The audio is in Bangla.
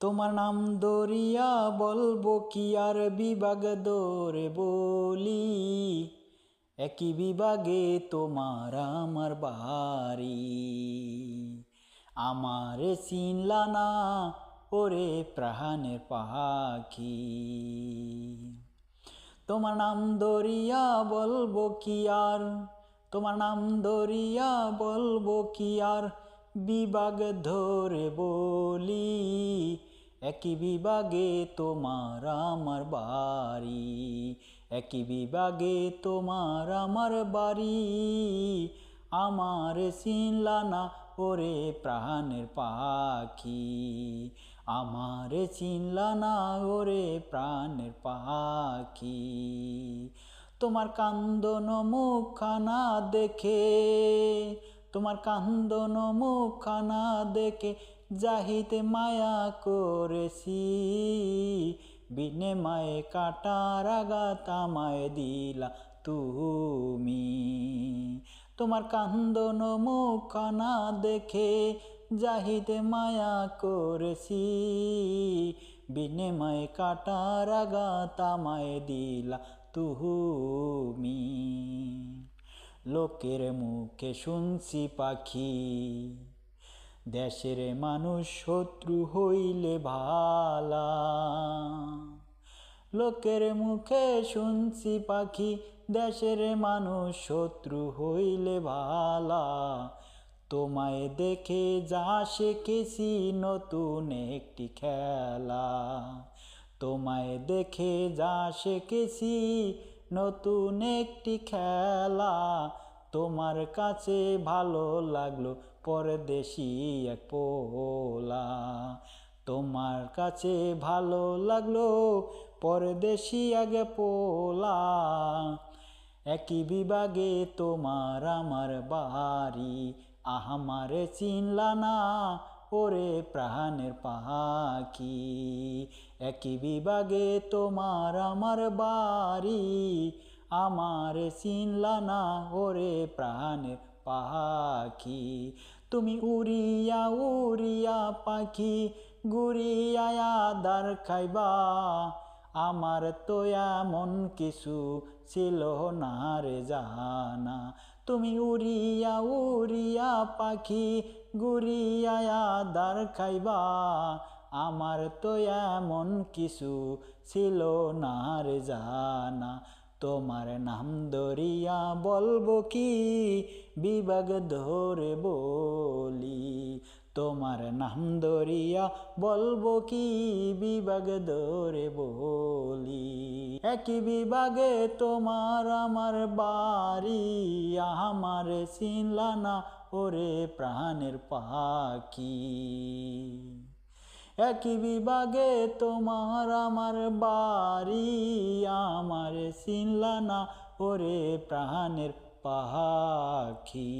তোমার নাম দরিয়া বলব, কি আর বিভাগ দরে বলি? একই বিভাগে তোমার আমার বাড়ি। আমার চিনলা না, ওরে প্রাণের পাখি। তোমার নাম দরিয়া বলব, কি আর? তোমার নাম দরিয়া বলব, কি আর? বিভাগ ধরে বলি, একই বিভাগে তোমার আমার বাড়ি, একই বিভাগে তোমার আমার বাড়ি। আমার চিনলা না ওরে প্রাণের পাখি, আমার চিনলা না ওরে প্রাণের পাখি। তোমার কান্দন মুখানা দেখে তোমার কান্দন মুখানা দেখে যাহিতে মায়া করেছি। বিনে মায়ে কাটার আঘাত আমায় দিলা তুমি। তোমার কান্দন মুখানা দেখে যাহিতে মায়া করেছি। বিনিময় কাটার আঘাত আমায় দিলা তুমি। লোকের মুখে শুনছি পাখি। দেশের মানুষ শত্রু হইলে ভালা। লোকের মুখে শুনছি পাখি, দেশের মানুষ শত্রু হইলে ভালা। তোমায় দেখে যা শিখেছি, নতুন একটি খেলা। তোমায় দেখে যা শিখেছি নতুন একটি খেলা। তোমার কাছে ভালো লাগল পরদেশি এক পোলা। তোমার কাছে ভালো লাগল পরদেশি আগে পোলা। একই বিভাগে তোমার আমার বাড়ি আহামারে চিনলা না ওরে প্রাণের পাখি, একই বিভাগে তোমার আমার বাড়ি। আমার চিনলা না ওরে প্রাণের পাখি। তুমি উড়িয়া উড়িয়া পাখি গুড়িয়া দার খাইবা। আমার তো এমন কিছু ছিল না রে জানা। তুমি উড়িয়া উড়িয়া পাখি গুড়িয়া দার খাইবা। আমার তো এমন কিছু ছিল না রে জানা। তোমার নাম দরিয়া বলব কি? বিভাগ ধরে বলি। তোমার নাম দরিয়া বলব কি বিভাগ ধরে বলি? একই বিভাগে তোমার আমার বাড়ি, আমার চিনলা না ওরে প্রাণের পাখি। একই বিভাগে তোমার আমার বাড়ি, আমার চিনলা না ওরে প্রাণের পাখি।